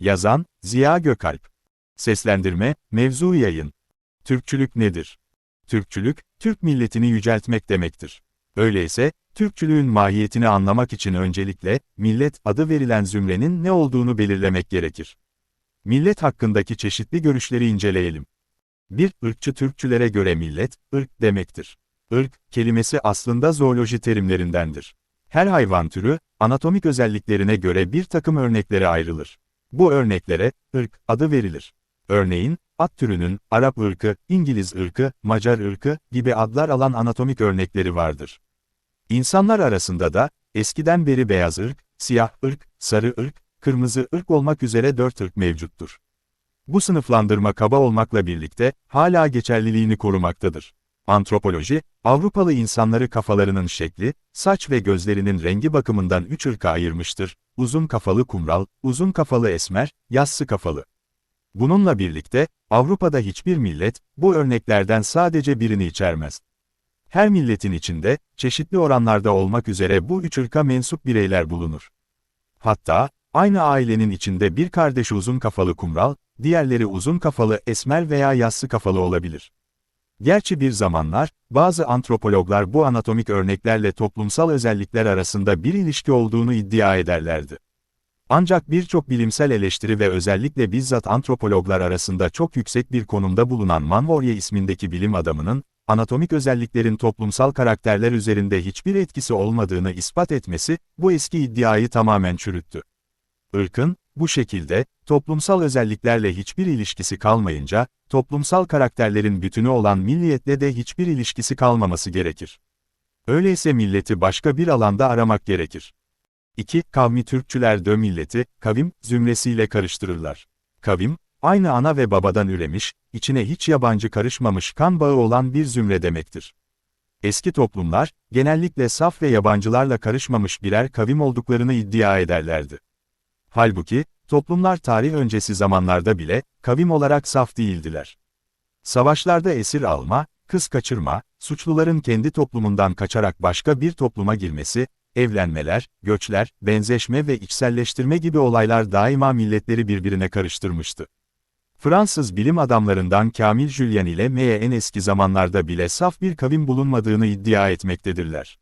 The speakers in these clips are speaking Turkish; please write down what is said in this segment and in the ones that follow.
Yazan, Ziya Gökalp. Seslendirme, Mevzu Yayın. Türkçülük nedir? Türkçülük, Türk milletini yüceltmek demektir. Öyleyse, Türkçülüğün mahiyetini anlamak için öncelikle, millet adı verilen zümrenin ne olduğunu belirlemek gerekir. Millet hakkındaki çeşitli görüşleri inceleyelim. 1. Irkçı Türkçülere göre millet, ırk demektir. Irk, kelimesi aslında zooloji terimlerindendir. Her hayvan türü, anatomik özelliklerine göre bir takım örneklere ayrılır. Bu örneklere, ırk adı verilir. Örneğin, at türünün, Arap ırkı, İngiliz ırkı, Macar ırkı gibi adlar alan anatomik örnekleri vardır. İnsanlar arasında da, eskiden beri beyaz ırk, siyah ırk, sarı ırk, kırmızı ırk olmak üzere dört ırk mevcuttur. Bu sınıflandırma kaba olmakla birlikte, hala geçerliliğini korumaktadır. Antropoloji, Avrupalı insanları kafalarının şekli, saç ve gözlerinin rengi bakımından üç ırka ayırmıştır. Uzun kafalı kumral, uzun kafalı esmer, yassı kafalı. Bununla birlikte, Avrupa'da hiçbir millet, bu örneklerden sadece birini içermez. Her milletin içinde, çeşitli oranlarda olmak üzere bu üç ırka mensup bireyler bulunur. Hatta, aynı ailenin içinde bir kardeş uzun kafalı kumral, diğerleri uzun kafalı esmer veya yassı kafalı olabilir. Gerçi bir zamanlar, bazı antropologlar bu anatomik örneklerle toplumsal özellikler arasında bir ilişki olduğunu iddia ederlerdi. Ancak birçok bilimsel eleştiri ve özellikle bizzat antropologlar arasında çok yüksek bir konumda bulunan Manvorye ismindeki bilim adamının, anatomik özelliklerin toplumsal karakterler üzerinde hiçbir etkisi olmadığını ispat etmesi, bu eski iddiayı tamamen çürüttü. Irkın, bu şekilde, toplumsal özelliklerle hiçbir ilişkisi kalmayınca, toplumsal karakterlerin bütünü olan milliyetle de hiçbir ilişkisi kalmaması gerekir. Öyleyse milleti başka bir alanda aramak gerekir. 2. Kavmi Türkçüler dö milleti, kavim, zümresiyle karıştırırlar. Kavim, aynı ana ve babadan üremiş, içine hiç yabancı karışmamış kan bağı olan bir zümre demektir. Eski toplumlar, genellikle saf ve yabancılarla karışmamış birer kavim olduklarını iddia ederlerdi. Halbuki, toplumlar tarih öncesi zamanlarda bile, kavim olarak saf değildiler. Savaşlarda esir alma, kız kaçırma, suçluların kendi toplumundan kaçarak başka bir topluma girmesi, evlenmeler, göçler, benzeşme ve içselleştirme gibi olaylar daima milletleri birbirine karıştırmıştı. Fransız bilim adamlarından Camille Julien ile Meye en eski zamanlarda bile saf bir kavim bulunmadığını iddia etmektedirler.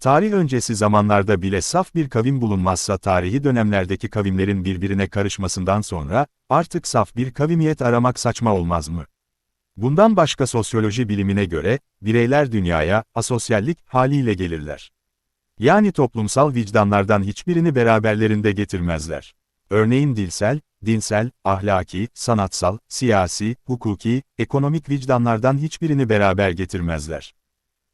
Tarih öncesi zamanlarda bile saf bir kavim bulunmazsa tarihi dönemlerdeki kavimlerin birbirine karışmasından sonra, artık saf bir kavimiyet aramak saçma olmaz mı? Bundan başka sosyoloji bilimine göre, bireyler dünyaya, asosyallik haliyle gelirler. Yani toplumsal vicdanlardan hiçbirini beraberlerinde getirmezler. Örneğin dilsel, dinsel, ahlaki, sanatsal, siyasi, hukuki, ekonomik vicdanlardan hiçbirini beraber getirmezler.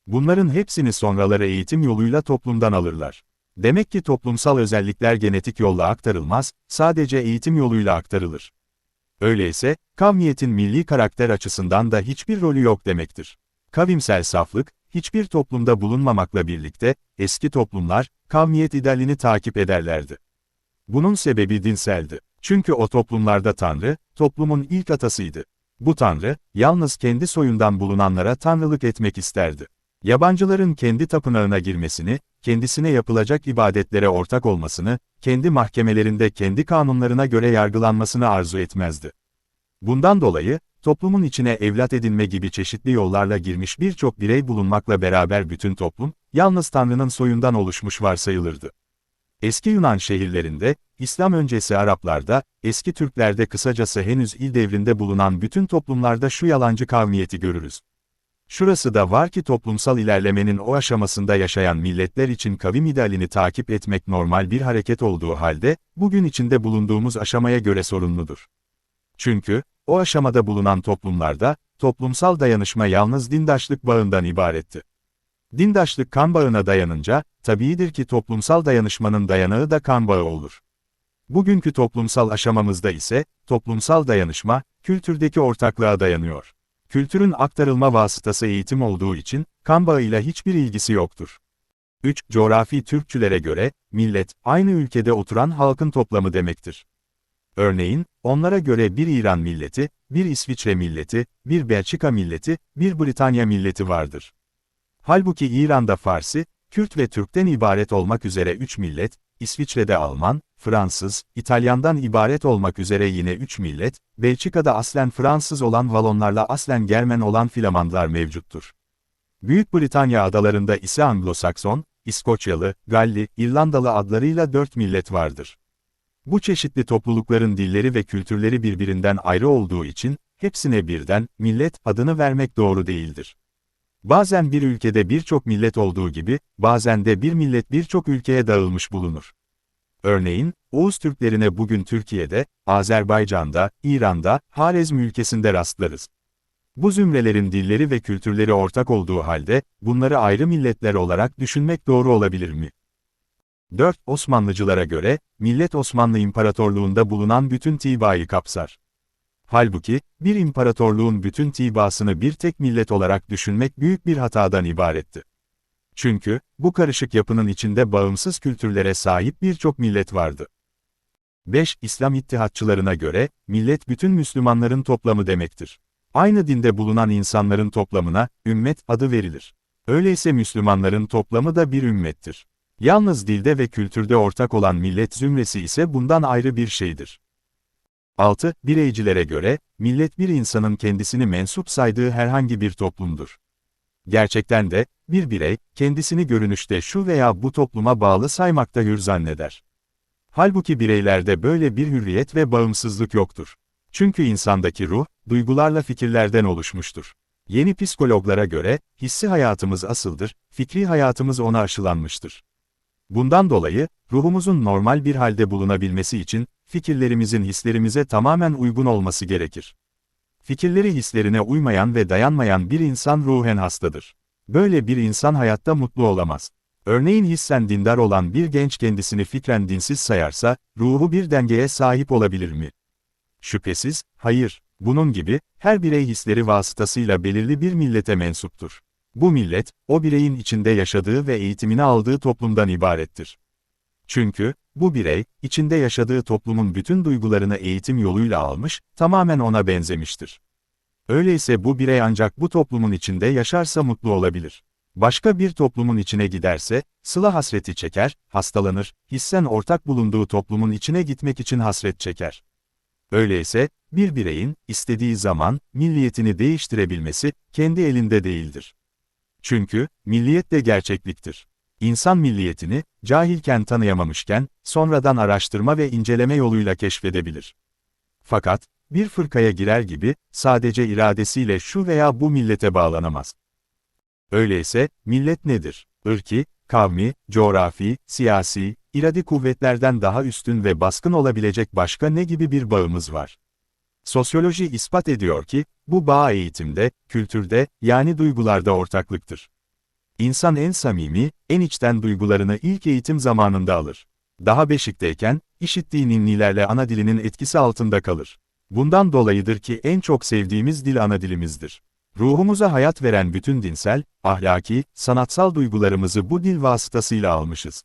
Bunların hepsini sonraları eğitim yoluyla toplumdan alırlar. Demek ki toplumsal özellikler genetik yolla aktarılmaz, sadece eğitim yoluyla aktarılır. Öyleyse, kavmiyetin milli karakter açısından da hiçbir rolü yok demektir. Kavimsel saflık, hiçbir toplumda bulunmamakla birlikte, eski toplumlar, kavmiyet idealini takip ederlerdi. Bunun sebebi dinseldi. Çünkü o toplumlarda Tanrı, toplumun ilk atasıydı. Bu Tanrı, yalnız kendi soyundan bulunanlara tanrılık etmek isterdi. Yabancıların kendi tapınağına girmesini, kendisine yapılacak ibadetlere ortak olmasını, kendi mahkemelerinde kendi kanunlarına göre yargılanmasını arzu etmezdi. Bundan dolayı, toplumun içine evlat edinme gibi çeşitli yollarla girmiş birçok birey bulunmakla beraber bütün toplum, yalnız Tanrı'nın soyundan oluşmuş varsayılırdı. Eski Yunan şehirlerinde, İslam öncesi Araplarda, eski Türklerde kısacası henüz il devrinde bulunan bütün toplumlarda şu yalancı kavmiyeti görürüz. Şurası da var ki toplumsal ilerlemenin o aşamasında yaşayan milletler için kavim idealini takip etmek normal bir hareket olduğu halde, bugün içinde bulunduğumuz aşamaya göre sorunludur. Çünkü, o aşamada bulunan toplumlarda, toplumsal dayanışma yalnız dindaşlık bağından ibaretti. Dindaşlık kan bağına dayanınca, tabiidir ki toplumsal dayanışmanın dayanağı da kan bağı olur. Bugünkü toplumsal aşamamızda ise, toplumsal dayanışma, kültürdeki ortaklığa dayanıyor. Kültürün aktarılma vasıtası eğitim olduğu için, kan bağıyla hiçbir ilgisi yoktur. 3. Coğrafi Türkçülere göre, millet, aynı ülkede oturan halkın toplamı demektir. Örneğin, onlara göre bir İran milleti, bir İsviçre milleti, bir Belçika milleti, bir Britanya milleti vardır. Halbuki İran'da Farsi, Kürt ve Türk'ten ibaret olmak üzere üç millet, İsviçre'de Alman, Fransız, İtalyandan ibaret olmak üzere yine üç millet, Belçika'da aslen Fransız olan Valonlarla aslen Germen olan Flamandlar mevcuttur. Büyük Britanya adalarında ise Anglo-Sakson, İskoçyalı, Galli, İrlandalı adlarıyla dört millet vardır. Bu çeşitli toplulukların dilleri ve kültürleri birbirinden ayrı olduğu için, hepsine birden, millet adını vermek doğru değildir. Bazen bir ülkede birçok millet olduğu gibi, bazen de bir millet birçok ülkeye dağılmış bulunur. Örneğin, Oğuz Türklerine bugün Türkiye'de, Azerbaycan'da, İran'da, Harezm ülkesinde rastlarız. Bu zümrelerin dilleri ve kültürleri ortak olduğu halde, bunları ayrı milletler olarak düşünmek doğru olabilir mi? 4. Osmanlıcılara göre, millet Osmanlı İmparatorluğunda bulunan bütün tibayı kapsar. Halbuki, bir imparatorluğun bütün tibasını bir tek millet olarak düşünmek büyük bir hatadan ibaretti. Çünkü, bu karışık yapının içinde bağımsız kültürlere sahip birçok millet vardı. 5. İslam İttihatçılarına göre, millet bütün Müslümanların toplamı demektir. Aynı dinde bulunan insanların toplamına, ümmet adı verilir. Öyleyse Müslümanların toplamı da bir ümmettir. Yalnız dilde ve kültürde ortak olan millet zümresi ise bundan ayrı bir şeydir. 6. Bireycilere göre, millet bir insanın kendisini mensup saydığı herhangi bir toplumdur. Gerçekten de, bir birey, kendisini görünüşte şu veya bu topluma bağlı saymakta hür zanneder. Halbuki bireylerde böyle bir hürriyet ve bağımsızlık yoktur. Çünkü insandaki ruh, duygularla fikirlerden oluşmuştur. Yeni psikologlara göre, hissi hayatımız asıldır, fikri hayatımız ona aşılanmıştır. Bundan dolayı, ruhumuzun normal bir halde bulunabilmesi için, fikirlerimizin hislerimize tamamen uygun olması gerekir. Fikirleri hislerine uymayan ve dayanmayan bir insan ruhen hastadır. Böyle bir insan hayatta mutlu olamaz. Örneğin hissen dindar olan bir genç kendisini fikren dinsiz sayarsa, ruhu bir dengeye sahip olabilir mi? Şüphesiz, hayır. Bunun gibi, her birey hisleri vasıtasıyla belirli bir millete mensuptur. Bu millet, o bireyin içinde yaşadığı ve eğitimini aldığı toplumdan ibarettir. Çünkü, bu birey, içinde yaşadığı toplumun bütün duygularını eğitim yoluyla almış, tamamen ona benzemiştir. Öyleyse bu birey ancak bu toplumun içinde yaşarsa mutlu olabilir. Başka bir toplumun içine giderse, sıla hasreti çeker, hastalanır, hissen ortak bulunduğu toplumun içine gitmek için hasret çeker. Öyleyse, bir bireyin, istediği zaman, milliyetini değiştirebilmesi, kendi elinde değildir. Çünkü, milliyet de gerçekliktir. İnsan milliyetini, cahilken tanıyamamışken, sonradan araştırma ve inceleme yoluyla keşfedebilir. Fakat, bir fırkaya girer gibi, sadece iradesiyle şu veya bu millete bağlanamaz. Öyleyse, millet nedir? Irki, kavmi, coğrafi, siyasi, iradi kuvvetlerden daha üstün ve baskın olabilecek başka ne gibi bir bağımız var? Sosyoloji ispat ediyor ki, bu bağ eğitimde, kültürde, yani duygularda ortaklıktır. İnsan en samimi, en içten duygularını ilk eğitim zamanında alır. Daha beşikteyken, işittiği ninnilerle ana dilinin etkisi altında kalır. Bundan dolayıdır ki en çok sevdiğimiz dil ana dilimizdir. Ruhumuza hayat veren bütün dinsel, ahlaki, sanatsal duygularımızı bu dil vasıtasıyla almışız.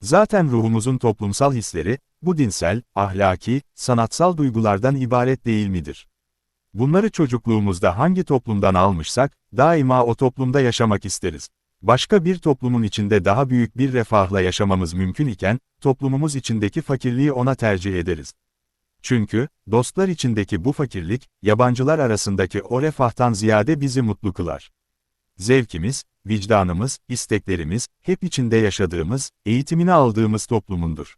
Zaten ruhumuzun toplumsal hisleri, bu dinsel, ahlaki, sanatsal duygulardan ibaret değil midir? Bunları çocukluğumuzda hangi toplumdan almışsak, daima o toplumda yaşamak isteriz. Başka bir toplumun içinde daha büyük bir refahla yaşamamız mümkün iken, toplumumuz içindeki fakirliği ona tercih ederiz. Çünkü, dostlar içindeki bu fakirlik, yabancılar arasındaki o refahtan ziyade bizi mutlu kılar. Zevkimiz, vicdanımız, isteklerimiz, hep içinde yaşadığımız, eğitimini aldığımız toplumundur.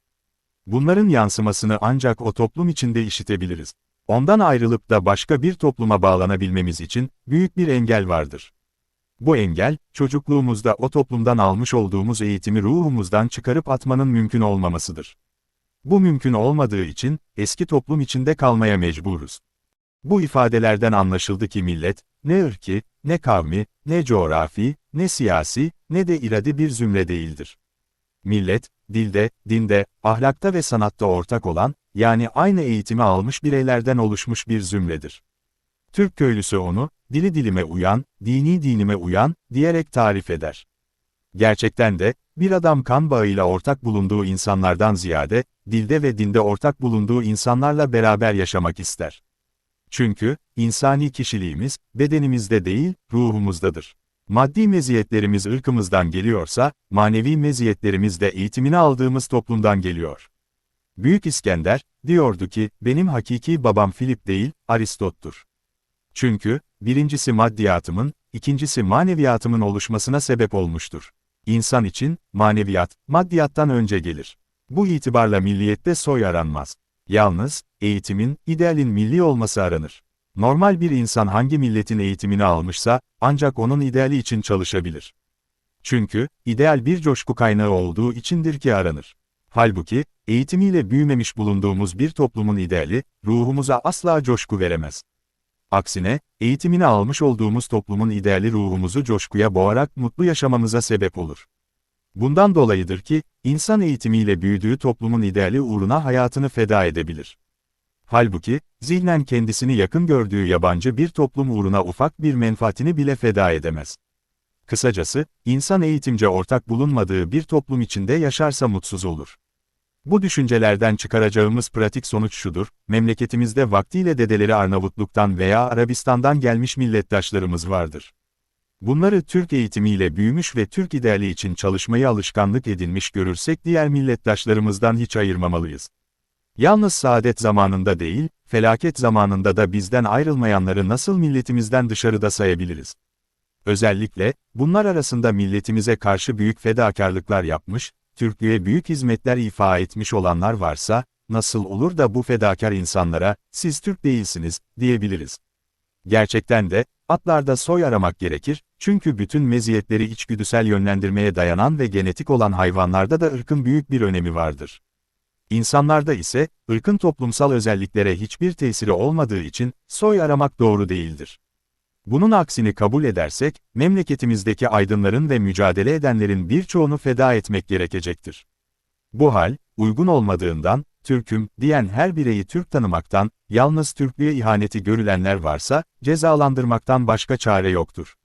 Bunların yansımasını ancak o toplum içinde işitebiliriz. Ondan ayrılıp da başka bir topluma bağlanabilmemiz için, büyük bir engel vardır. Bu engel, çocukluğumuzda o toplumdan almış olduğumuz eğitimi ruhumuzdan çıkarıp atmanın mümkün olmamasıdır. Bu mümkün olmadığı için, eski toplum içinde kalmaya mecburuz. Bu ifadelerden anlaşıldı ki millet, ne ırki, ne kavmi, ne coğrafi, ne siyasi, ne de iradi bir zümre değildir. Millet, dilde, dinde, ahlakta ve sanatta ortak olan, yani aynı eğitimi almış bireylerden oluşmuş bir zümredir. Türk köylüsü onu, dili dilime uyan, dini dinime uyan, diyerek tarif eder. Gerçekten de, bir adam kan bağıyla ortak bulunduğu insanlardan ziyade, dilde ve dinde ortak bulunduğu insanlarla beraber yaşamak ister. Çünkü, insani kişiliğimiz, bedenimizde değil, ruhumuzdadır. Maddi meziyetlerimiz ırkımızdan geliyorsa, manevi meziyetlerimiz de eğitimini aldığımız toplumdan geliyor. Büyük İskender, diyordu ki, benim hakiki babam Filip değil, Aristot'tur. Çünkü, birincisi maddiyatımın, ikincisi maneviyatımın oluşmasına sebep olmuştur. İnsan için, maneviyat, maddiyattan önce gelir. Bu itibarla milliyette soy aranmaz. Yalnız, eğitimin, idealin milli olması aranır. Normal bir insan hangi milletin eğitimini almışsa, ancak onun ideali için çalışabilir. Çünkü, ideal bir coşku kaynağı olduğu içindir ki aranır. Halbuki, eğitimiyle büyümemiş bulunduğumuz bir toplumun ideali, ruhumuza asla coşku veremez. Aksine, eğitimini almış olduğumuz toplumun ideali ruhumuzu coşkuya boğarak mutlu yaşamamıza sebep olur. Bundan dolayıdır ki, insan eğitimiyle büyüdüğü toplumun ideali uğruna hayatını feda edebilir. Halbuki, zihnen kendisini yakın gördüğü yabancı bir toplum uğruna ufak bir menfaatini bile feda edemez. Kısacası, insan eğitimce ortak bulunmadığı bir toplum içinde yaşarsa mutsuz olur. Bu düşüncelerden çıkaracağımız pratik sonuç şudur, memleketimizde vaktiyle dedeleri Arnavutluk'tan veya Arabistan'dan gelmiş millettaşlarımız vardır. Bunları Türk eğitimiyle büyümüş ve Türk ideali için çalışmayı alışkanlık edinmiş görürsek diğer millettaşlarımızdan hiç ayırmamalıyız. Yalnız saadet zamanında değil, felaket zamanında da bizden ayrılmayanları nasıl milletimizden dışarıda sayabiliriz? Özellikle, bunlar arasında milletimize karşı büyük fedakarlıklar yapmış, Türklüğe büyük hizmetler ifa etmiş olanlar varsa, nasıl olur da bu fedakar insanlara, siz Türk değilsiniz, diyebiliriz. Gerçekten de, atlarda soy aramak gerekir, çünkü bütün meziyetleri içgüdüsel yönlendirmeye dayanan ve genetik olan hayvanlarda da ırkın büyük bir önemi vardır. İnsanlarda ise, ırkın toplumsal özelliklere hiçbir tesiri olmadığı için, soy aramak doğru değildir. Bunun aksini kabul edersek, memleketimizdeki aydınların ve mücadele edenlerin birçoğunu feda etmek gerekecektir. Bu hal, uygun olmadığından, Türk'üm, diyen her bireyi Türk tanımaktan, yalnız Türklüğe ihaneti görülenler varsa, cezalandırmaktan başka çare yoktur.